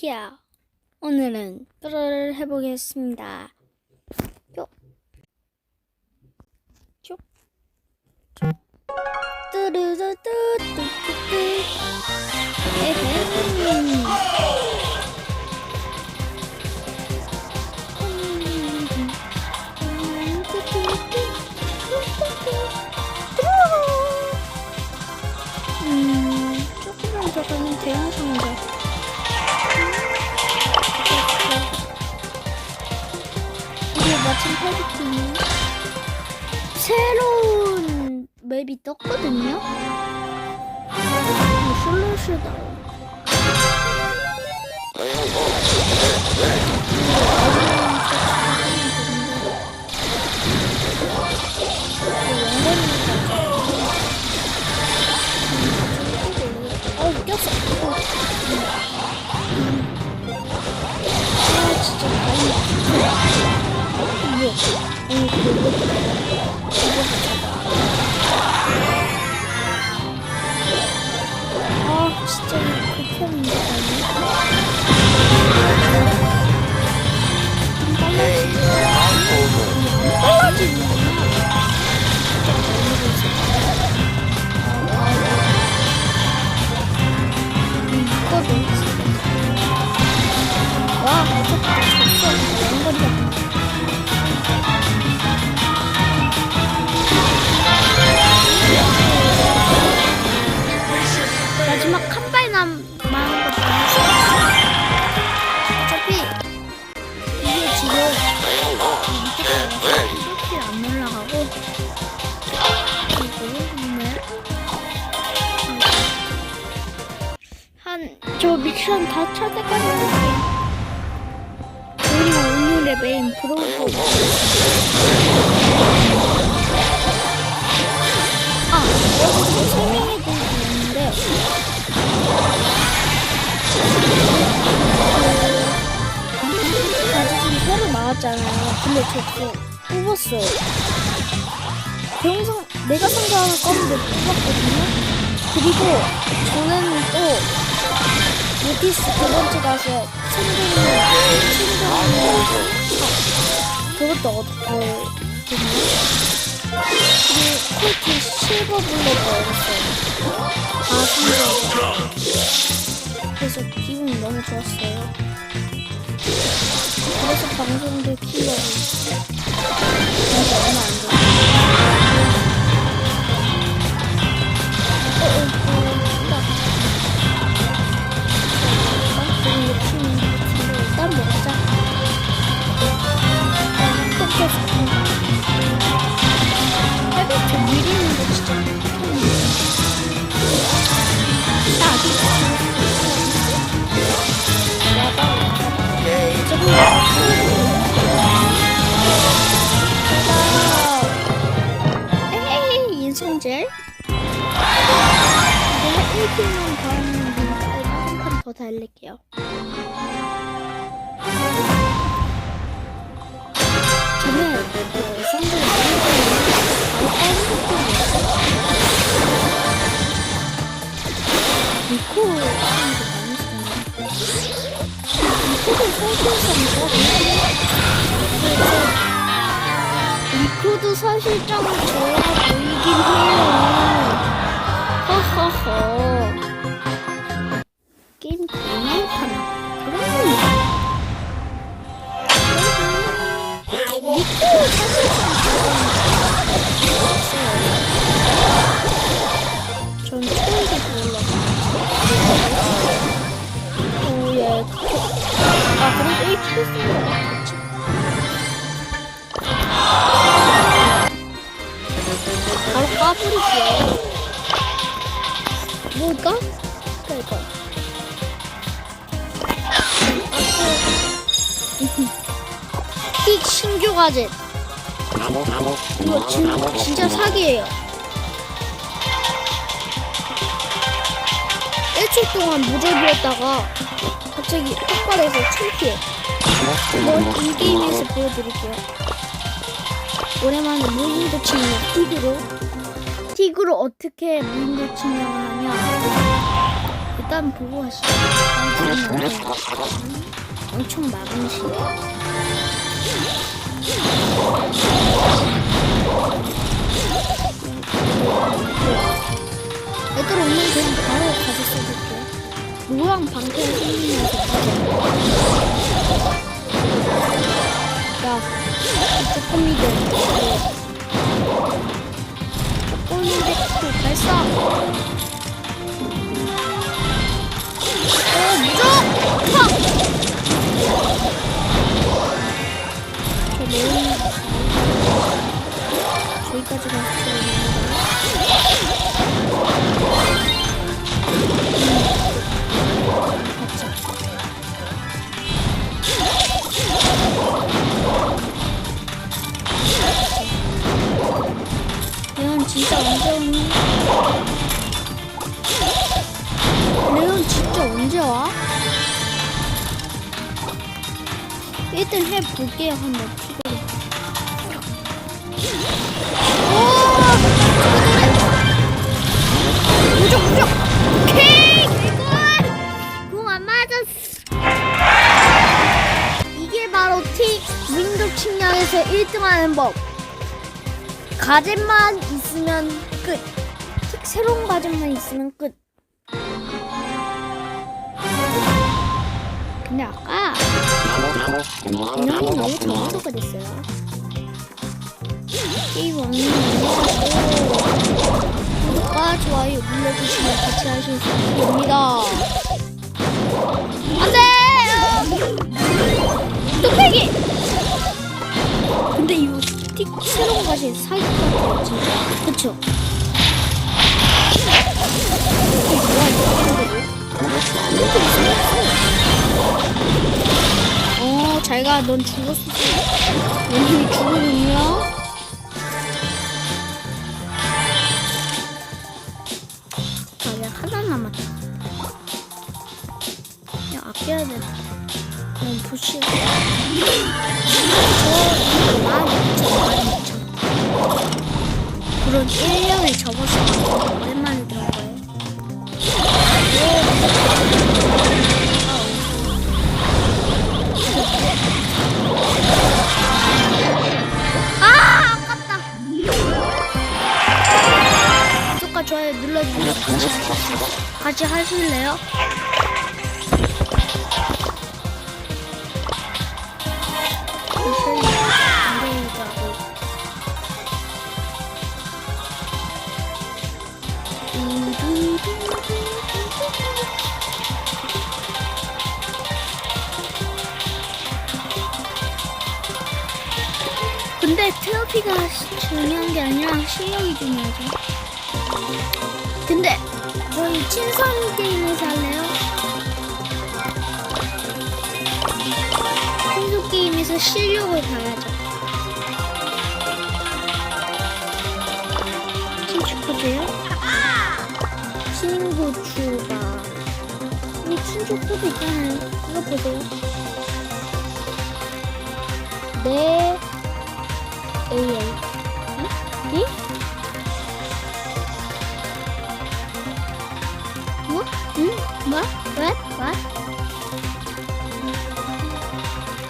티야. 오늘은 뼈를 해보겠습니다. 뿅. 쭉. 쭉. 뚜루루뚜뚜뚜뚜. 음, 조금만 더 가면 대형 상자. 마침 팔비키네. 새로운 맵이 떴거든요? 어, 솔루시다. 어, 꼈어. 어. 아, 진짜 다행이다. 뭐야? 아니, 그거 이거 아, 진짜 이거 극혐인데, 근데 저거 뽑았어요. 그 영상 내가 상자하는 건데 뽑았거든요. 그리고 저는 또 모티스 두 번째 가서 챙기는 챙기는 그것도 얻었거든요. 그리고 콜트 실버 블랙도 얻었어요. 아 근데 그래서 기분이 너무 좋았어요. 그래서 방송도 키려고 그래서 얼마 안 돼. 1킬만 더 하면 되니까 한판 더 달릴게요 저는 그 상대를 니코 하는 게 많이 쓰는데 니코도 사실상 니코도 사실상 좋아 보이긴 해요 허허허 게임 니코 사실상 전 초이게 불러 오예 아 바로 까버릴게 요 뭘까? 이거 픽 신규 가젯. 이거 진, 진짜 사기예요. 1초 동안 무적이었다가 갑자기 폭발해서 창피해. 이건 인게임에서 보여드릴게요. 오랜만에 무인도 침략 틱으로 틱으로 어떻게 무인도 침략을 하냐 일단 보고 가시죠. 엄청 막은 시. 애들 오면 그냥 바로 가서 써줄게. 노랑 방패 생기면서 야, 조금이들. 조금이들 발사. 어, 무적! 팍! 저 내용 저기까지 갔어요. 진짜 언제 오니? 레온 진짜 언제 와? 일단 해볼게요 한번 피곤해 오! 무적 무적! 오케이! 이걸! 공안 맞았어 이게 바로 티 윈도 측량에서 1등하는 법 가젯만 끝. 틱 새로운 가젯만 있으면 끝. 근데 아까 인형이 너무 적어서 그랬어요. 게임 언니 구독과 좋아요 눌러주시면 같이 하실 수 있습니다. 안돼! 뚝배기! 근데 이거 틱 새로운 것이 사기 같아요 진짜 그쵸? 어 잘가 넌 죽었어. 원님이 죽으면요 아 야 하나 남았다. 야 아껴야 돼. 그럼 부시 저 만, 만, 그런 1년을 접어서 오랜만에 구독과 좋아요 눌러주세요. 같이 하실래요? 근데 트로피가 중요한 게 아니라 실력이 중요하죠. 근데 저희 친선 게임에서 할래요? 친선 게임에서 실력을 봐야죠. 친추 코드요? 친구 추가. 이 친추 코드 있잖아요. 이거 보세요. 네. AA.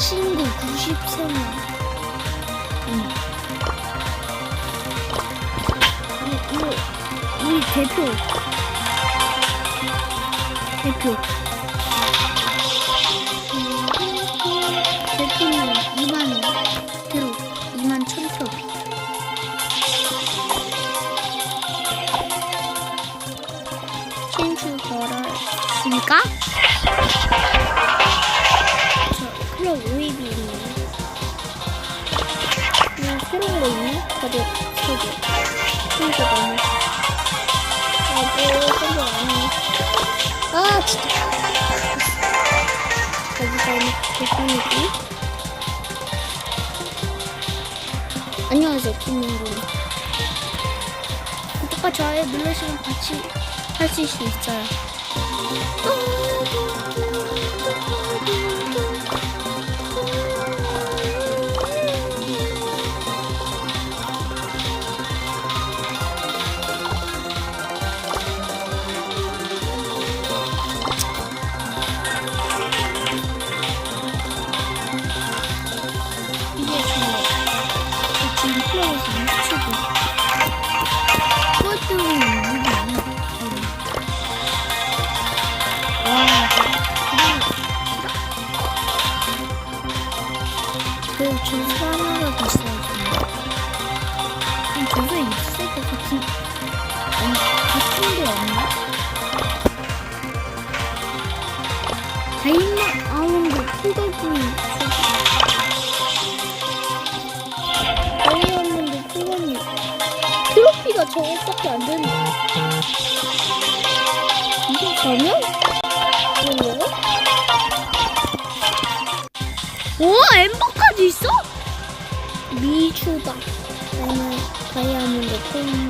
친구 93명. 응. 이, 이거, 우리 대표. 대표. 가격 3개. 친추 너무. 아, 뭐, 생각 안 해. 아, 진짜. 있는 대표님이. 안녕하세요, 김민구. 구독과 좋아요 눌러주시면 같이 하실 수 있어요. 풀거북이 다이아몬드 풀거북이 트로피가 저것밖에 안 되는 이게 저면? 이거 오 엠버까지 있어? 미주다 나는 다이아몬드 풀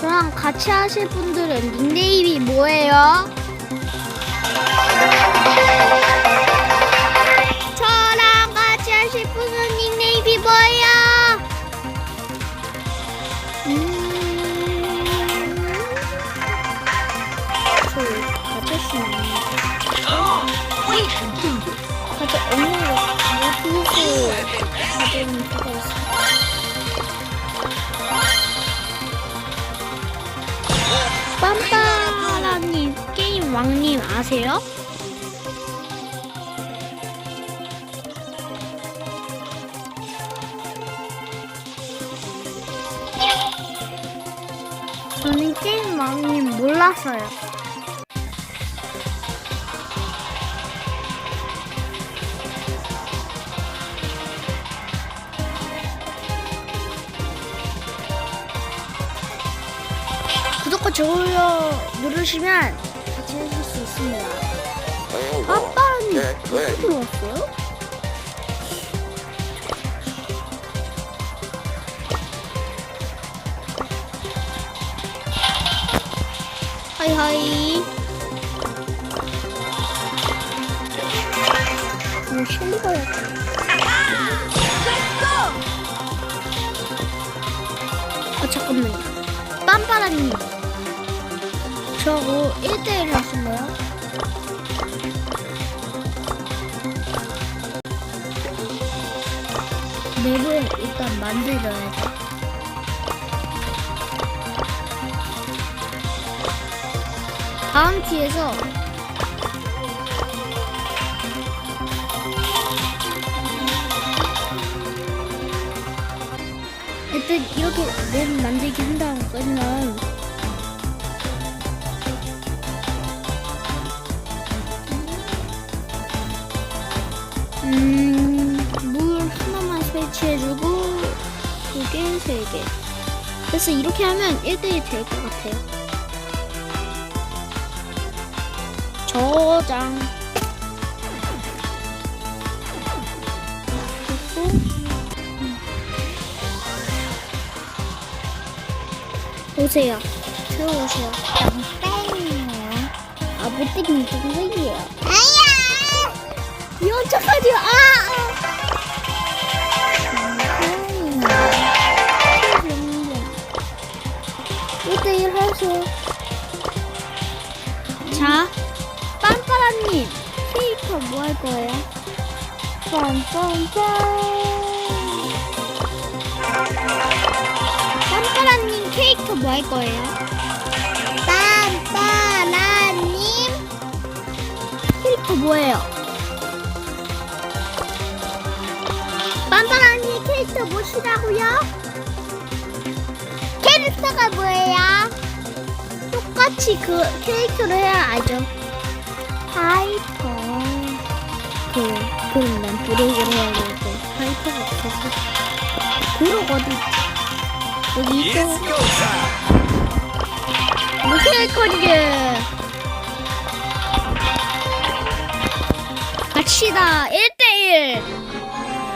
저랑 같이 하실 분들은 닉네임이 뭐예요? 빰빠라님 게임 왕님 아세요? 저는 게임 왕님 몰랐어요. 누르시면 같이 해줄 수 있습니다. 아빠는 어떻게 들어왔어요? 하이하이. 음, 실리가 약간. 아, 잠깐만요. 빰빠라님. 저거 1대1 하신가요? 맵을 일단 만들어야 돼. 다음 기에서 일단 이렇게 맵 만들기 한다고 끝나 3개. 그래서 이렇게 하면 1대1 될 것 같아요. 저장. 음. 오세요. 들어오세요. 너무 빨리네요 아못 뜨긴 무슨 소리예요. 아야. 이언척하지아 하세요. 자, 빰빠라님 캐릭터 뭐 할 거예요? 빰빰빰. 빰빠라님 캐릭터 뭐할 거예요? 빰빠라님 캐릭터 뭐예요? 빰빠라님 캐릭터 뭐시라고요? 캐릭터가 뭐예요? 똑같이 그 캐릭터를 해야 알죠. 하이퍼. 그, 그럼 난 브레이크를 해야 되고, 하이퍼가 없어서. 그럭 어디, 여기 있어. 무슨 거리게 갑시다 1대1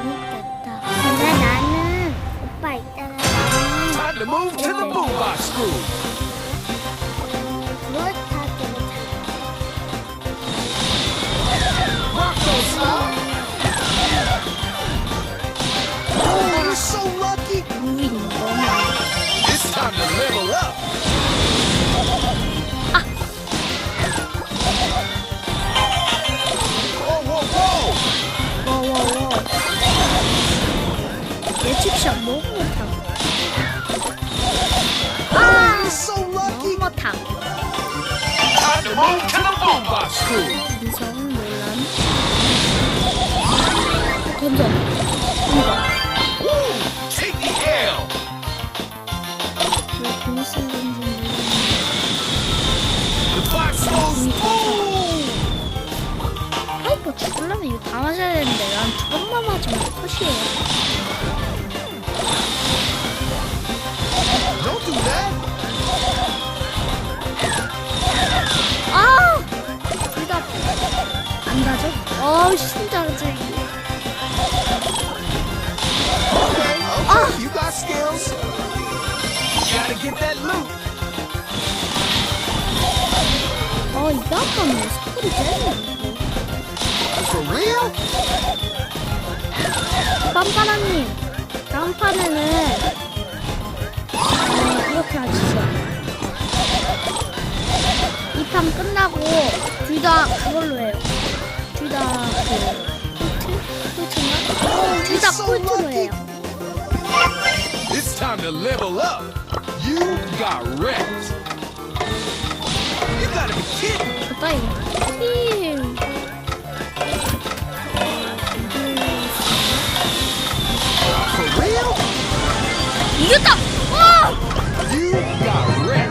재밌겠다 근데 나는 오빠 있잖아 나는 Time to move to the boombox school. Oh, you're so lucky. It's time to level up. Whoa, whoa, whoa. 워워워 예측샷 너무 못하 Oh, you're so lucky. 너무 못하 Time to move to the boombox school. 던져. 파이프 죽으려면 이거 다 맞아야 되는데 난두 번만 맞으면 컷이에요. 아! 둘 다 안 가죠? 어우 심장질 Gotta get that loot. 어 이거 아까는 스포리 째네 For real? 빰빠라님 다음 판에는 어, 이렇게 하시죠 이판 끝나고 둘 다 그걸로 해요 둘 다 그 꼴트? 꼴트인가? 둘다 꼴트로 해요 It's time to level up. You got wrecked. You gotta be kidding. 좋다 이거 힐 For real? 이겼다! 와! You got wrecked.